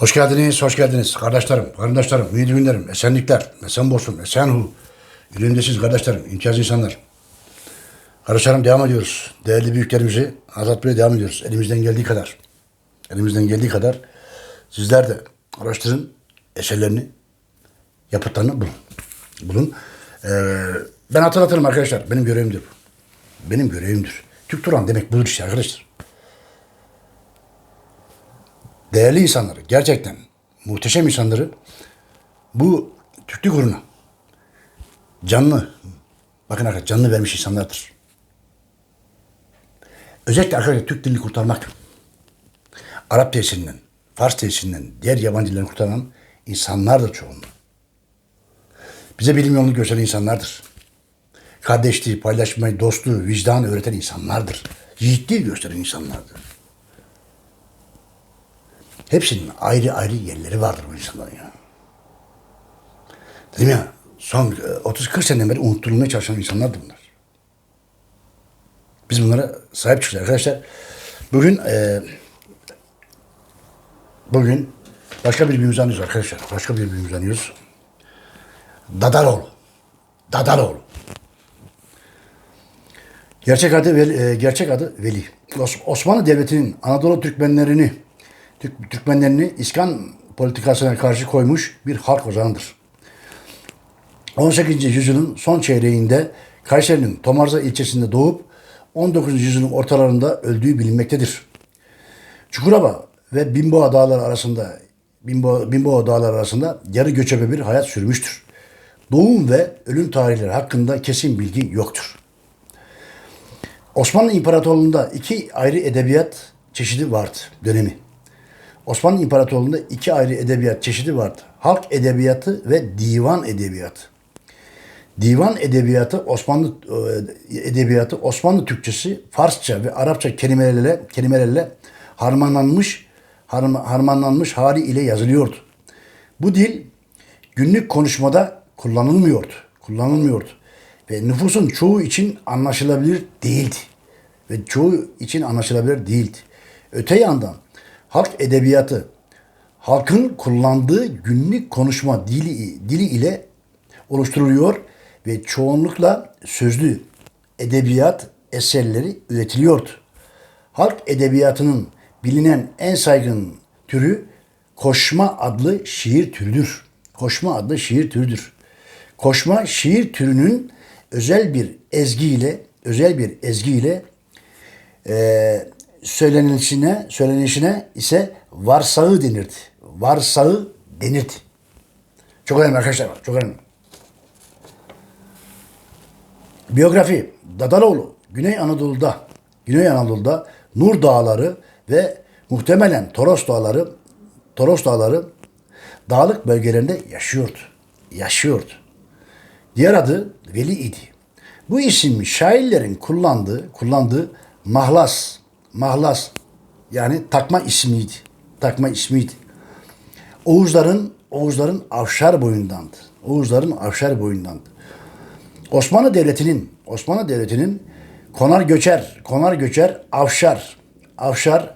Hoş geldiniz, hoş geldiniz. Kardeşlerim, kardeşlerim, müdürlerim, esenlikler, esen bolsun, esen hu. Yüreğimdesiz kardeşlerim, imtiyaz insanlar. Kardeşlerim devam ediyoruz. Değerli büyüklerimizi azaltmaya devam ediyoruz. Elimizden geldiği kadar. Elimizden geldiği kadar sizler de araştırın eserlerini, yapıtlarını bulun. Bulun. Ee, ben hatırlatırım arkadaşlar. Benim görevimdir bu. Benim görevimdir. Türk Turan demek budur işte arkadaşlar. Değerli insanları, gerçekten muhteşem insanları bu Türklük uğruna canlı, bakın arkadaşlar canlı vermiş insanlardır. Özellikle arkadaşlar Türk dilini kurtarmak, Arap tesirinden, Fars tesirinden, diğer yabancı dillerini kurtaran insanlardır çoğunluğu. Bize bilim yolunu gösteren insanlardır. Kardeşliği, paylaşmayı, dostluğu, vicdanı öğreten insanlardır. Yiğitliği gösteren insanlardır. Hepsinin ayrı ayrı yerleri vardır bu insanların ya. Dedim ya son e, 30-40 seneden beri unutturulmaya çalışan insanlar bunlar. Biz bunlara sahip çıkacağız arkadaşlar. Bugün e, bugün başka bir birbirimizi anıyoruz arkadaşlar. Başka bir birbirimizi anıyoruz. Dadaroğlu. Dadaroğlu. Gerçek adı e, gerçek adı Veli. Os- Osmanlı Devleti'nin Anadolu Türkmenlerini Türk, Türkmenlerini İskan politikasına karşı koymuş bir halk ozanıdır. 18. yüzyılın son çeyreğinde Kayseri'nin Tomarza ilçesinde doğup 19. yüzyılın ortalarında öldüğü bilinmektedir. Çukurova ve Bimboğa dağları arasında Bimbo, Bimboğa dağları arasında yarı göçebe bir hayat sürmüştür. Doğum ve ölüm tarihleri hakkında kesin bilgi yoktur. Osmanlı İmparatorluğu'nda iki ayrı edebiyat çeşidi vardı dönemi. Osmanlı İmparatorluğu'nda iki ayrı edebiyat çeşidi vardı. Halk edebiyatı ve divan edebiyatı. Divan edebiyatı Osmanlı e, edebiyatı Osmanlı Türkçesi Farsça ve Arapça kelimelerle kelimelerle harmanlanmış harma- harmanlanmış hali ile yazılıyordu. Bu dil günlük konuşmada kullanılmıyordu. Kullanılmıyordu. Ve nüfusun çoğu için anlaşılabilir değildi. Ve çoğu için anlaşılabilir değildi. Öte yandan halk edebiyatı halkın kullandığı günlük konuşma dili, dili ile oluşturuluyor ve çoğunlukla sözlü edebiyat eserleri üretiliyordu. Halk edebiyatının bilinen en saygın türü koşma adlı şiir türüdür. Koşma adlı şiir türüdür. Koşma şiir türünün özel bir ezgiyle, özel bir ezgiyle e, söylenişine, söylenişine ise varsağı denirdi. Varsağı denirdi. Çok önemli arkadaşlar. Çok önemli. Biyografi Dadaloğlu Güney Anadolu'da Güney Anadolu'da Nur Dağları ve muhtemelen Toros Dağları Toros Dağları dağlık bölgelerinde yaşıyordu. Yaşıyordu. Diğer adı Veli idi. Bu isim şairlerin kullandığı kullandığı mahlas mahlas yani takma ismiydi. Takma ismiydi. Oğuzların Oğuzların Avşar boyundandı. Oğuzların Avşar boyundandı. Osmanlı Devleti'nin Osmanlı Devleti'nin konar göçer, konar göçer Avşar, Avşar,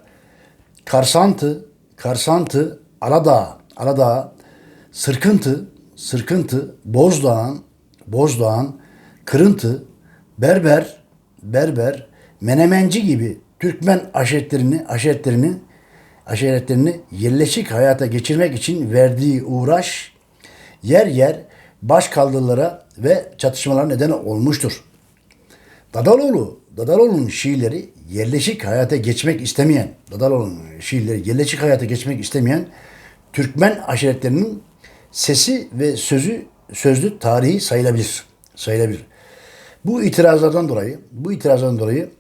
Karsantı, Karsantı, Aladağ, Aladağ, Sırkıntı, Sırkıntı, Bozdağan, Bozdağan, Kırıntı, Berber, Berber, Menemenci gibi Türkmen aşiretlerini, aşiretlerini, aşiretlerini yerleşik hayata geçirmek için verdiği uğraş yer yer baş kaldırılara ve çatışmalara neden olmuştur. Dadaloğlu, Dadaloğlu'nun şiirleri yerleşik hayata geçmek istemeyen, Dadaloğlu'nun şiirleri yerleşik hayata geçmek istemeyen Türkmen aşiretlerinin sesi ve sözü sözlü tarihi sayılabilir. Sayılabilir. Bu itirazlardan dolayı, bu itirazlardan dolayı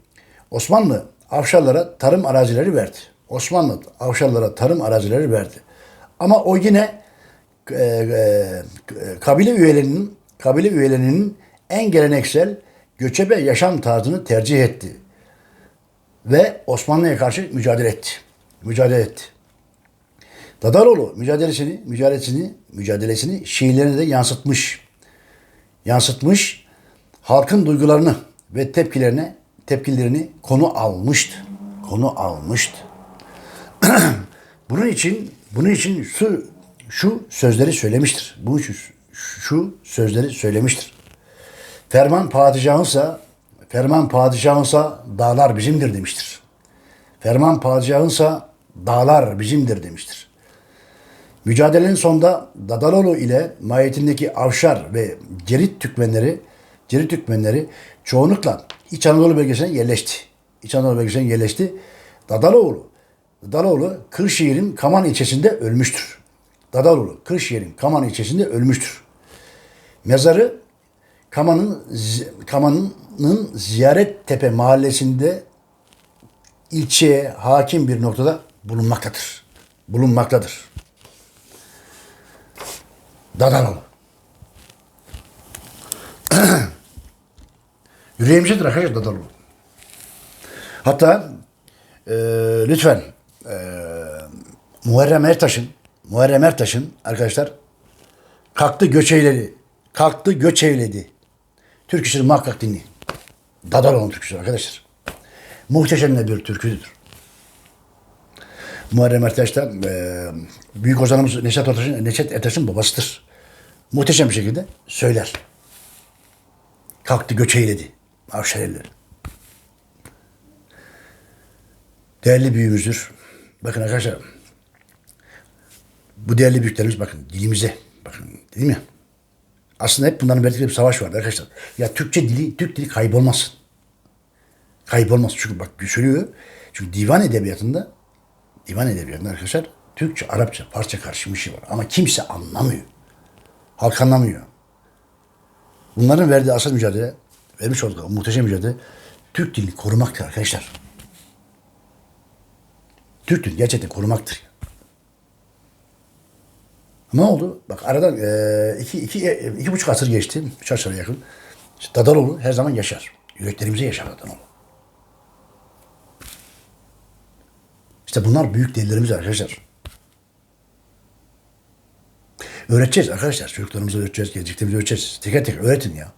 Osmanlı Avşarlara tarım arazileri verdi. Osmanlı Avşarlara tarım arazileri verdi. Ama o yine e, e, kabile üyelerinin kabile üyelerinin en geleneksel göçebe yaşam tarzını tercih etti ve Osmanlı'ya karşı mücadele etti. Mücadele etti. Dadaroğlu mücadelesini, mücadelesini, mücadelesini şiirlerine de yansıtmış. Yansıtmış, halkın duygularını ve tepkilerine, tepkilerini konu almıştı. Konu almıştı. bunun için, Bunun için şu, şu sözleri söylemiştir. Bunun için şu sözleri söylemiştir. Ferman padişahınsa, ferman padişahınsa dağlar bizimdir demiştir. Ferman padişahınsa dağlar bizimdir demiştir. Mücadelenin sonunda Dadaloğlu ile mahiyetindeki Avşar ve Cerit Türkmenleri, Cerit Türkmenleri çoğunlukla İç Anadolu bölgesine yerleşti. İç Anadolu bölgesine yerleşti. Dadaloğlu, Dadaloğlu Kırşehir'in Kaman ilçesinde ölmüştür. Dadaloğlu Kırşehir'in Kaman ilçesinde ölmüştür. Mezarı Kaman'ın Kaman'ın Ziyaret Tepe mahallesinde ilçeye hakim bir noktada bulunmaktadır. Bulunmaktadır. Dadaloğlu. Yüreğimizdedir arkadaşlar Dadaloğlu. Hatta e, lütfen e, Muharrem Ertaş'ın Muharrem Ertaş'ın arkadaşlar kalktı göç eyledi. Kalktı göç eyledi. Türk işini muhakkak dinleyin. Dadaloğlu türküsü arkadaşlar. Muhteşem bir türküdür. Muharrem Ertaş da e, büyük ozanımız Neşet Ertaş'ın Neşet Ertaş'ın babasıdır. Muhteşem bir şekilde söyler. Kalktı göç eyledi. Avşareliler. Değerli büyüğümüzdür. Bakın arkadaşlar. Bu değerli büyüklerimiz bakın dilimize. Bakın dedim ya. Aslında hep bunların verdikleri bir savaş vardı arkadaşlar. Ya Türkçe dili, Türk dili kaybolmasın. Kaybolmasın. Çünkü bak söylüyor. Çünkü divan edebiyatında divan edebiyatında arkadaşlar Türkçe, Arapça, Farsça karışım bir şey var. Ama kimse anlamıyor. Halk anlamıyor. Bunların verdiği asıl mücadele, vermiş oldukları muhteşem mücadele Türk dilini korumaktır arkadaşlar. Türk dilini gerçekten korumaktır. Ne oldu? Bak aradan e, iki, iki, e, iki buçuk asır geçti. Üç asıra yakın. İşte Dadaloğlu her zaman yaşar. Yüreklerimize yaşar Dadaloğlu. İşte bunlar büyük değerlerimiz arkadaşlar. Öğreteceğiz arkadaşlar. Çocuklarımıza öğreteceğiz, geleceklerimize öğreteceğiz. Teker teker öğretin ya.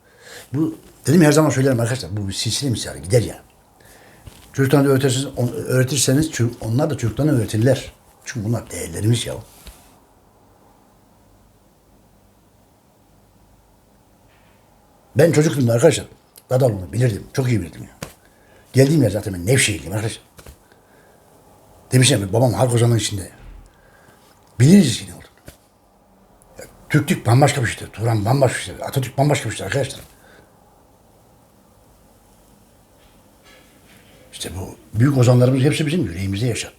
Bu dedim ya, her zaman söylerim arkadaşlar. Bu bir silsile misali gider ya. Çocuklarına öğretirseniz, öğretirseniz onlar da çocuklarına öğretirler. Çünkü bunlar değerlerimiz ya. Ben çocukluğumda arkadaşlar Dadaloğlu'nu bilirdim. Çok iyi bilirdim ya. Geldiğim yer zaten ben Nevşehirliyim arkadaşlar. Demişler mi babam halk ozanının içinde. Biliriz yine olduğunu. Ya, Türklük bambaşka bir şeydir. Turan bambaşka bir şeydir. Atatürk bambaşka bir şeydir arkadaşlar. İşte bu büyük ozanlarımız hepsi bizim yüreğimizde yaşar.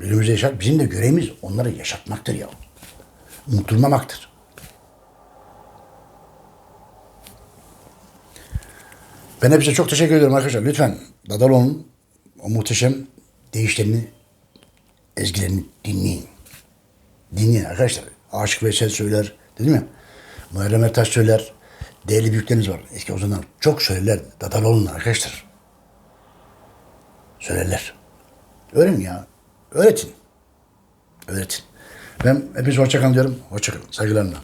Yüreğimizde yaşar. Bizim de görevimiz onları yaşatmaktır ya. Unutulmamaktır. Ben hepsine çok teşekkür ediyorum arkadaşlar. Lütfen Dadaloğlu'nun o muhteşem değişlerini, ezgilerini dinleyin. Dinleyin arkadaşlar. Aşık Veysel söyler. Dedim ya. Muharrem Ertaş söyler. Değerli büyüklerimiz var. Eski ozanlar çok söylerler. Dadaloğlu'nun arkadaşlar. Söylerler. Öğrenin ya. Öğretin. Öğretin. Ben hepinize hoşçakalın diyorum. Hoşçakalın. Saygılarımla.